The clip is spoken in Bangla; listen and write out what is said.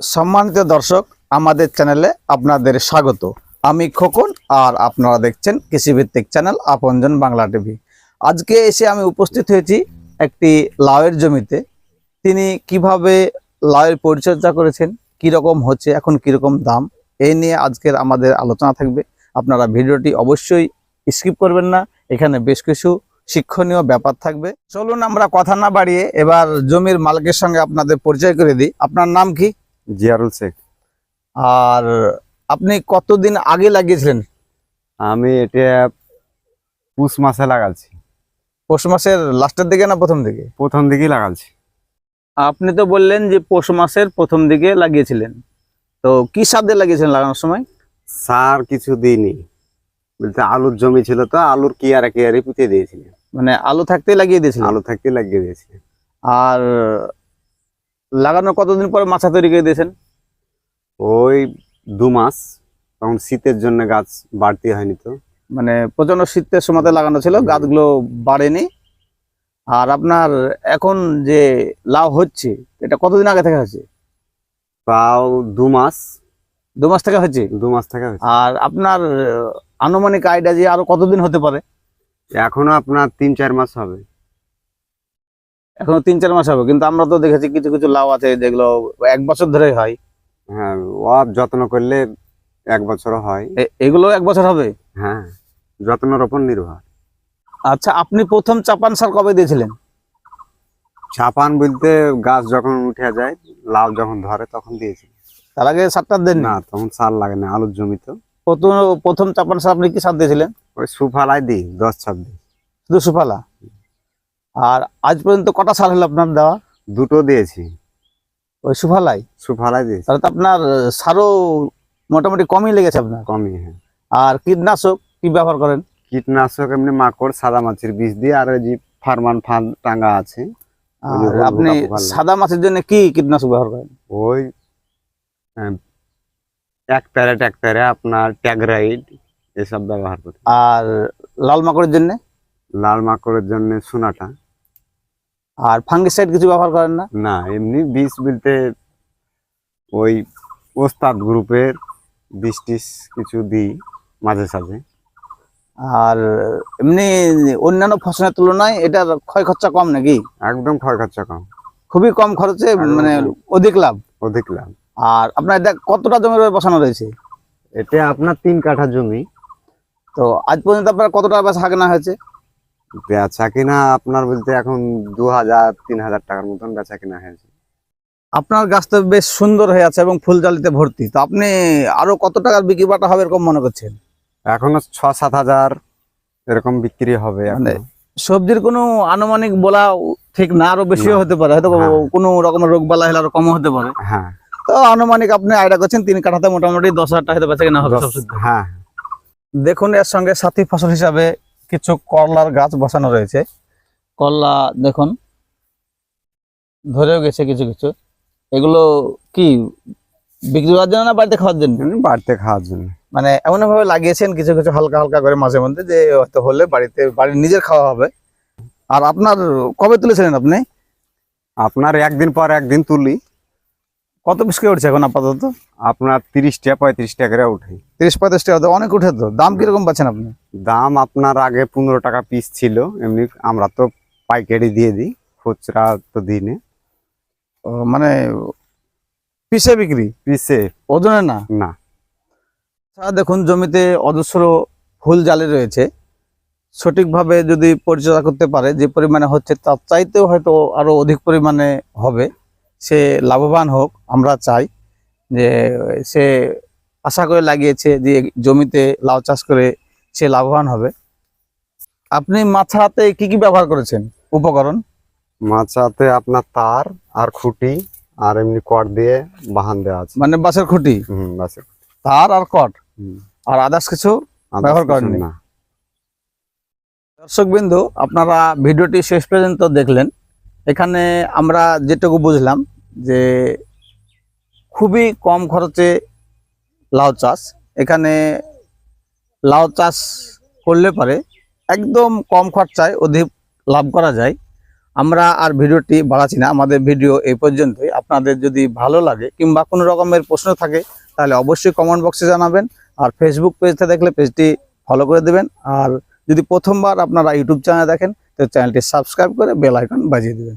সম্মানিত দর্শক, আমাদের চ্যানেলে আপনাদের স্বাগত। আমি খোকন আর আপনারা দেখছেন কৃষিভিত্তিক চ্যানেল আপনজন বাংলা টিভি। আজকে এসে আমি উপস্থিত হয়েছি একটি লাউয়ের জমিতে। তিনি কীভাবে লাউয়ের পরিচর্যা করেছেন রকম হচ্ছে, এখন রকম দাম এই নিয়ে আজকের আমাদের আলোচনা থাকবে। আপনারা ভিডিওটি অবশ্যই স্কিপ করবেন না, এখানে বেশ কিছু শিক্ষণীয় ব্যাপার থাকবে। চলুন আমরা কথা না বাড়িয়ে এবার জমির মালিকের সঙ্গে আপনাদের পরিচয় করে দিই। আপনার নাম কি? জিয়ারুল শেখ। আর আপনি কতদিন আগে লাগিয়েছিলেন? আমি এটা পুষ মাসে লাগাচ্ছি। পৌষ মাসের লাস্টের দিকে না প্রথম দিকে? প্রথম দিকেই লাগাচ্ছি। আপনি তো বললেন যে পৌষ মাসের প্রথম দিকে লাগিয়েছিলেন। তো কি সার দিয়ে লাগিয়েছিলেন লাগানোর সময়? সার কিছু দিইনি। বলতে আলুর জমি ছিল তো আলুর কিয়ারা কিয়ারি পুঁতে দিয়েছিলেন। মানে আলু থাকতেই লাগিয়ে দিয়েছিলেন? আলু থাকতে লাগিয়ে দিয়েছি আর লাগানোর কতদিন পরে মাছা তৈরি করে দিয়েছেন? ওই দু মাস তখন শীতের জন্য গাছ বাড়তি হয়নি তো। মানে প্রচণ্ড শীতের সময়তে লাগানো ছিল গাছগুলো বাড়েনি। আর আপনার এখন যে লাউ হচ্ছে এটা কতদিন আগে থেকে হচ্ছে তাও দু মাস। দু মাস থেকে হচ্ছে দু মাস থেকে। আর আপনার আনুমানিক আইডিয়া যে আরও কতদিন হতে পারে? এখনও আপনার তিন চার মাস হবে। এখনও তিন চার মাস হবে কিন্তু আমরা তো দেখেছি কিছু কিছু লাউ আছে যেগুলো এক বছর ধরে হয়। হ্যাঁ যত্ন করলে এক বছর হয়। এগুলো এক বছর হবে? হ্যাঁ যত্নের ওপর নির্ভর। আচ্ছা আপনি প্রথম চাপান সার কবে দিয়েছিলেন? চাপান বলতে গাছ যখন উঠে যায় লাউ যখন ধরে তখন দিয়েছি। তার আগে সারটা দেন না তখন সার লাগে না আলুর জমি তো প্রথম প্রথম চাপান সার আপনি কি সার দিয়েছিলেন? ওই সুফালাই দিই দশ ছাব্বিশ শুধু সুফালা? আর আজ পর্যন্ত কটা সার হলো আপনার দেওয়া? দুটো দিয়েছি। ওই সুফালাই? সুফালাই দিয়েছি। তাহলে তো আপনার সারও মোটামুটি কমই লেগেছে আপনার। কমই হ্যাঁ। আর কীটনাশক কি ব্যবহার করেন? কীটনাশক এমনি মাকড় সাদা মাছের বীজ দিয়ে আর ওই যে ফার্মান ফান টাঙ্গা আছে। আপনি সাদা মাছের জন্য কি কীটনাশক ব্যবহার করেন? ওই আহ, এক প্যারেট এক প্যারে আপনার ট্যাগরাইড এসব ব্যবহার করি। আর লাল মাকড়ের জন্য? লাল মাকড়ের জন্য সোনাটা। আর ফাঙ্গিসাইড কিছু ব্যবহার করেন না? না এমনি বীজ বলতে ওই ওস্তাদ গ্রুপের বীজ টিস কিছু দিই মাঝে সাঝে। আর এমনি অন্যান্য ফসলের তুলনায় এটার ক্ষয় খরচা কম নাকি? একদম ক্ষয় খরচা কম। খুবই কম খরচে মানে অধিক লাভ। অধিক লাভ। আর আপনার এটা কতটা জমির বসানো রয়েছে? এটা আপনার তিন কাঠা জমি। তো আজ পর্যন্ত আপনার কত টাকা বেচা কেনা হয়েছে? বেচা কিনা আপনার বলতে এখন দু হাজার তিন হাজার টাকার মতন বেচা কিনা হয়েছে। আপনার গাছ তো বেশ সুন্দর হয়ে আছে এবং ফুল জালিতে ভর্তি। তো আপনি আরও কত টাকার বিক্রি বাটা হবে এরকম মনে করছেন? এখনও ছ সাত হাজার এরকম বিক্রি হবে মানে সবজির কোনো আনুমানিক বলা ঠিক না আরও বেশিও হতে পারে। হয়তো হ্যাঁ। কোনো রকমের রোগ বালা হলে আরও কমও হতে পারে। হ্যাঁ। তো আনুমানিক আপনি আইডিয়া করছেন তিন কাঠাতে মোটামুটি দশ হাজার টাকা বেচা কেনা হবে। হ্যাঁ। দেখুন এর সঙ্গে সাথী ফসল হিসাবে কিছু করলার গাছ বসানো রয়েছে। করলা দেখুন ধরেও গেছে কিছু কিছু। এগুলো কি বিক্রি করার জন্য না বাড়িতে খাওয়ার জন্য? বাড়িতে খাওয়ার জন্য। মানে এমন ভাবে লাগিয়েছেন কিছু কিছু হালকা হালকা করে মাঝে মধ্যে যে হয়তো হলে বাড়িতে বাড়ির নিজের খাওয়া হবে। আর আপনার কবে তুলেছিলেন আপনি? আপনার একদিন পর একদিন তুলি। কত পিস করে উঠছে এখন আপাতত? আপনার তিরিশটা টাকা পঁয়ত্রিশ টাকা করে উঠে। তিরিশ পঁয়ত্রিশ টাকা তো অনেক উঠে তো। দাম কীরকম পাচ্ছেন আপনি? দাম আপনার আগে পনেরো টাকা পিস ছিল এমনি আমরা তো পাইকারি দিয়ে দিই খুচরা তো দিই না। মানে পিসে বিক্রি? পিসে ওজনে না? না। আচ্ছা, দেখুন জমিতে অজস্র ফুল জালে রয়েছে। সঠিকভাবে যদি পরিচর্যা করতে পারে যে পরিমাণে হচ্ছে তার চাইতেও হয়তো আরও অধিক পরিমাণে হবে। সে লাভবান হোক আমরা চাই যে সে আশা করে লাগিয়েছে যে জমিতে লাউ চাষ করে সে লাভবান হবে। আপনি মাছাতে কি কি ব্যবহার করেছেন? উপকরণ? মাচাতে আপনার তার আর খুঁটি আর এমনি কট দিয়ে বাহান দেওয়া আছে। মানে বাঁশের খুঁটি? হুম বাসে তার আর কট আর আদার্স কিছু ব্যবহার কিছু করেননি? না। দর্শক বিন্দু আপনারা ভিডিওটি শেষ পর্যন্ত দেখলেন। এখানে আমরা যেটুকু বুঝলাম যে খুবই কম খরচে লাউ চাষ। এখানে লাউ চাষ করলে পারে একদম কম খরচায় অধিক লাভ করা যায়। আমরা আর ভিডিওটি বাড়াচ্ছি না, আমাদের ভিডিও এই পর্যন্তই। আপনাদের যদি ভালো লাগে কিংবা কোনো রকমের প্রশ্ন থাকে, তাহলে অবশ্যই কমেন্ট বক্সে জানাবেন আর ফেসবুক পেজটা দেখলে পেজটি ফলো করে দেবেন। আর যদি প্রথমবার আপনারা ইউটিউব চ্যানেল দেখেন, তো চ্যানেলটি সাবস্ক্রাইব করে বেল আইকন বাজিয়ে দেবেন।